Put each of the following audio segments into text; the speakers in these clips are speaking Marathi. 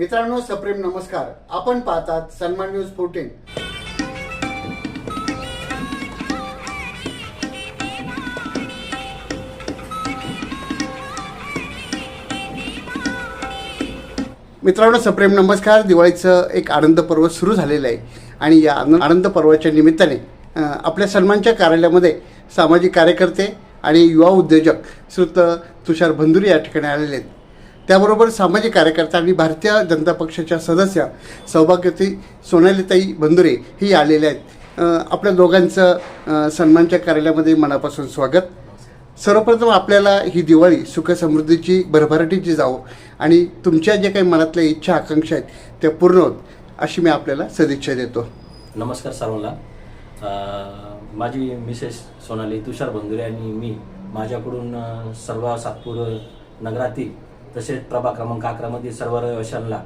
मित्रांनो सप्रेम नमस्कार. आपण पाहतात सन्मान न्यूज फोर्टीन मित्रांनो सप्रेम नमस्कार. दिवाळीचं एक आनंद पर्व सुरू झालेलं आहे. आणि या आन- आनंद पर्वाच्या निमित्ताने आपल्या सन्मानच्या कार्यालयामध्ये सामाजिक कार्यकर्ते आणि युवा उद्योजक श्रुत तुषार भंदुरी या ठिकाणी आलेले आहेत. त्याबरोबर सामाजिक कार्यकर्ता आणि भारतीय जनता पक्षाच्या सदस्य सौभाग्यती सोनालीताई बंधुरे ही आलेले आहेत. आपल्या दोघांचं सन्मानच्या कार्यालयामध्ये मनापासून स्वागत. सर्वप्रथम आपल्याला ही दिवाळी सुखसमृद्धीची भरभराटीची जावो आणि तुमच्या ज्या काही मनातल्या इच्छा आकांक्षा आहेत त्या पूर्ण होत अशी मी आपल्याला सदिच्छा देतो. नमस्कार सर्वांना. माझी मिसेस सोनाली तुषार बंधुरे आणि मी माझ्याकडून सर्व सातपूर नगरातील तसेच प्रभाग क्रमांक अकरामधील सर्व रहिवाशांना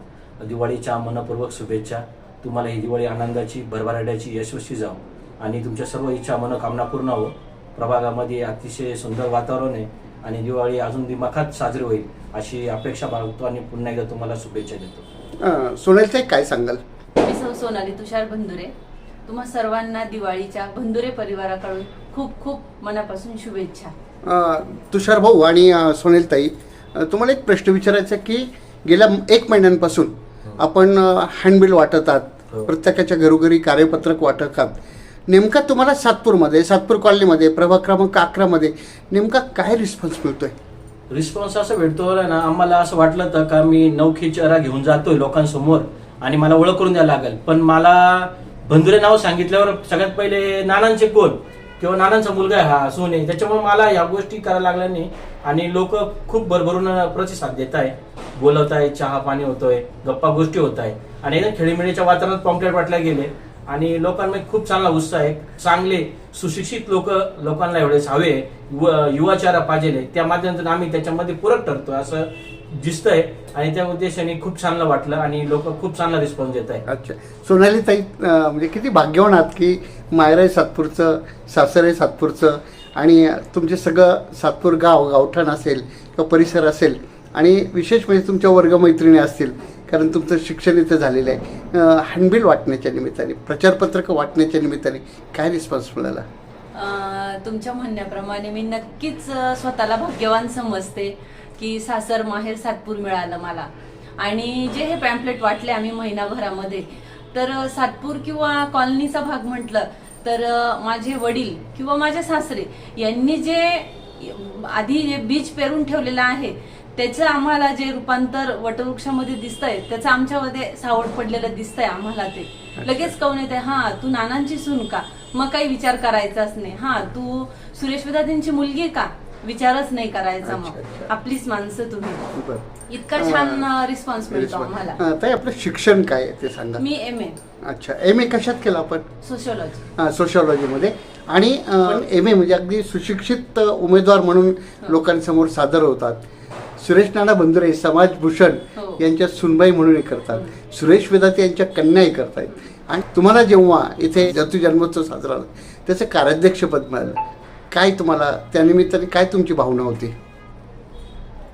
दिवाळीच्या मनपूर्वक शुभेच्छा. तुम्हाला ही दिवाळी आनंदाची भरभराट्याची यशस्वी जावो. आणि तुमच्या सर्व इच्छा मनोकामना पूर्ण हो. प्रभागामध्ये अतिशय सुंदर वातावरण आहे आणि दिवाळी अजून दिमाखात साजरी होईल अशी अपेक्षा बाळगतो आणि पुन्हा एकदा तुम्हाला शुभेच्छा देतो. अ, सोनालीताई काय सांगाल? मी सौ सोनाली तुषार भंदुरे. तुम्हा सर्वांना दिवाळीच्या भंदुरे परिवाराकडून खूप खूप मनापासून शुभेच्छा. अ, तुषार भाऊ आणि अ, सोनेलताई अ, तुम्हाला एक प्रश्न विचारायचा की गेल्या एक महिन्यांपासून आपण हँडबिल वाटत आहात हो. प्रत्येकाच्या घरोघरी कार्यपत्रक वाटत आहात. नेमका तुम्हाला सातपूरमध्ये सातपूर कॉलनीमध्ये प्रभाग क्रमांक अकरामध्ये नेमका काय रिस्पॉन्स मिळतोय? रिस्पॉन्स असं भेटतो ना आम्हाला असं वाटलं तर का मी नौखी चेहरा घेऊन जातोय लोकांसमोर आणि मला ओळख करून द्यायला लागेल. पण मला बंधुरे नाव सांगितल्यावर सगळ्यात पहिले नानांचे कोण? किंवा नानांचा मुलगा आहे हा सोने त्याच्यामुळे मला या गोष्टी करायला लागल्या नाही आणि लोक खूप भरभरून प्रतिसाद देत आहे बोलत आहे चहा पाणी होतोय गप्पा गोष्टी होत आहे आणि एकदम खेळीमेळीच्या वातावरणात पॉम्पलेट वाटल्या गेले आणि लोकांमध्ये खूप चांगला उत्साह आहे. चांगले सुशिक्षित लोक लोकांना एवढेच हवे युवा युवा पाहिजे त्या माध्यमातून आम्ही त्याच्यामध्ये पूरक ठरतो असं दिसतंय आणि त्या उद्देशाने खूप चांगलं वाटलं आणि लोक खूप चांगला रिस्पॉन्स देत आहे अच्छा. सोनाली ताई म्हणजे किती भाग्यवान आहात की मायरा आहे सातपूरचं सासर आहे सातपूरचं आणि तुमचे सगळं सातपूर गाव गावठाण असेल किंवा परिसर असेल आणि विशेष म्हणजे तुमच्या वर्गमैत्रिणी असतील कारण तुमचं शिक्षण इथं झालेलं आहे. हँडबिल वाटण्याच्या निमित्ताने प्रचारपत्रकं वाटण्याच्या निमित्ताने काय रिस्पॉन्स मिळाला? अं, तुमच्या म्हणण्याप्रमाणे मी नक्कीच स्वतःला भाग्यवान समजते. की सासर माहेर सातपूर मिळालं मला. आणि जे हे पॅम्पलेट वाटले आम्ही महिनाभरामध्ये तर सातपूर किंवा कॉलनीचा भाग म्हटलं तर माझे वडील किंवा माझे सासरे यांनी जे आधी जे बीज पेरून ठेवलेलं आहे त्याचं आम्हाला जे रूपांतर वटवृक्षामध्ये दिसतंय त्याचं आमच्यामध्ये सावड पडलेलं दिसतंय आम्हाला ते. लगेच कळून येते हा तू नानांची सून का? मग काही विचार करायचाच नाही. हा तू सुरेश विद्यार्थ्यांची मुलगी का? विचारच नाही करायचा मग. अच्छा, अच्छा. आपलीच माणसं तुम्ही. बरं. इतका छान रिस्पॉन्स मिळतो आम्हाला. ताई आपलं शिक्षण काय आहे ते सांगा. मी एम ए अच्छा एम ए कशात केलं आपण? सोशिओलॉजी सोशॉलॉजीमध्ये आणि एम ए म्हणजे अगदी सुशिक्षित अ, उमेदवार म्हणून लोकांसमोर सादर होतात. सुरेश नाना बंधुरे समाजभूषण हो. यांच्या सुनबाई म्हणून हे. करतात सुरेश वेदाती यांच्या कन्याही करतायत. आणि तुम्हाला जेव्हा इथे जतू जन्मोत्सव साजरा झाला त्याचं कार्याध्यक्षपद मिळालं. काय तुम्हाला त्यानिमित्ताने काय तुमची भावना होती?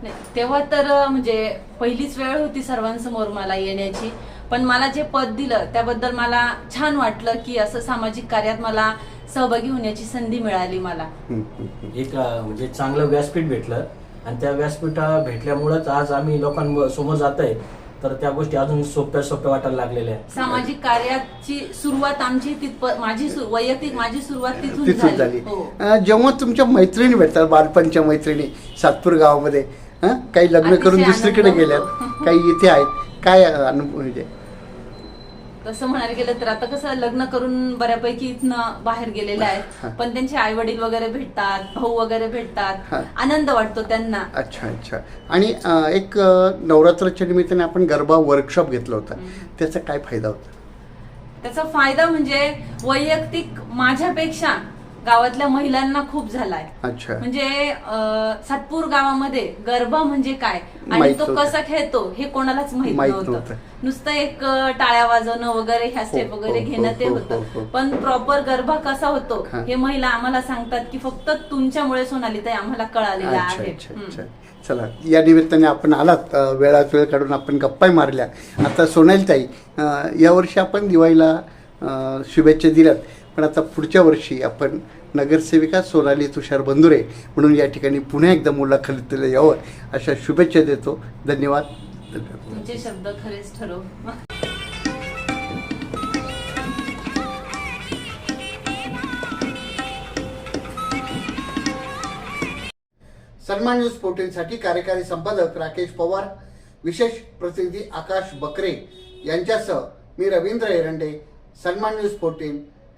नाही तेव्हा तर म्हणजे पहिलीच वेळ होती सर्वांसमोर मला येण्याची. पण मला जे पद दिलं त्याबद्दल मला छान वाटलं की असं सामाजिक कार्यात मला सहभागी होण्याची संधी मिळाली मला. हं, हं, हं. एक अं, म्हणजे चांगलं व्यासपीठ भेटलं. आणि त्या व्यासपीठा भेटल्यामुळेच आज आम्ही लोकांसमोर जात आहे तर त्या गोष्टी अजून सोप्या सोप्या वाटायला लागलेल्या आहेत सामाजिक कार्याची सुरुवात आमची माझी सु- वैयक्तिक माझी सुरुवात तिथून तिथून झाली हो अ, जेव्हा तुमच्या मैत्रिणी भेटतात बालपणच्या मैत्रिणी सातपूर गावामध्ये हं? काही लग्न अतिशय करून दुसरीकडे आनंद गेल्यात. काही इथे आहेत काय अनुभव म्हणजे तसं म्हणायला गेलं तर आता कसं लग्न करून बऱ्यापैकी इथनं बाहेर गेलेले. आहेत. पण त्यांचे आई वडील वगैरे भेटतात भाऊ वगैरे हा. भेटतात आनंद वाटतो त्यांना. अच्छा अच्छा. आणि अ, एक अ, नवरात्राच्या निमित्ताने आपण गरबा वर्कशॉप घेतला होता. त्याचा काय फायदा होता? त्याचा फायदा म्हणजे वैयक्तिक माझ्यापेक्षा गावातल्या महिलांना खूप झालाय अच्छा म्हणजे सातपूर गावामध्ये गरबा म्हणजे काय आणि तो. कसा खेळतो हे कोणालाच माहीत नव्हतं. नुसतं एक टाळ्या वाजवणं वगैरे ह्या स्टेप हो, वगैरे हो, घेणं ते हो, हो, हो. होतं पण प्रॉपर गरबा कसा होतो हा. महिला आम्हाला सांगतात की फक्त तुमच्यामुळे सोनाली ताई आम्हाला कळालेलं आहे अच्छा हम्म. अच्छा चला या निमित्ताने आपण आलात वेळात वेळ काढून आपण गप्पाही मारल्या आता सोनाली ताई यावर्षी आपण दिवाळीला शुभेच्छा दिल्यात पण आता पुढच्या वर्षी आपण नगरसेविका सोनाली तुषार बंधुरे म्हणून या ठिकाणी पुन्हा एकदा मुलाखतीला यावं अशा शुभेच्छा देतो. धन्यवाद. तुमचे शब्द खरेच ठरव. सन्मान न्यूज फोर्टीनसाठी कार्यकारी संपादक राकेश पवार विशेष प्रतिनिधी आकाश बकरे यांच्यासह मी रवींद्र एरंडे सन्मान न्यूज फोर्टीन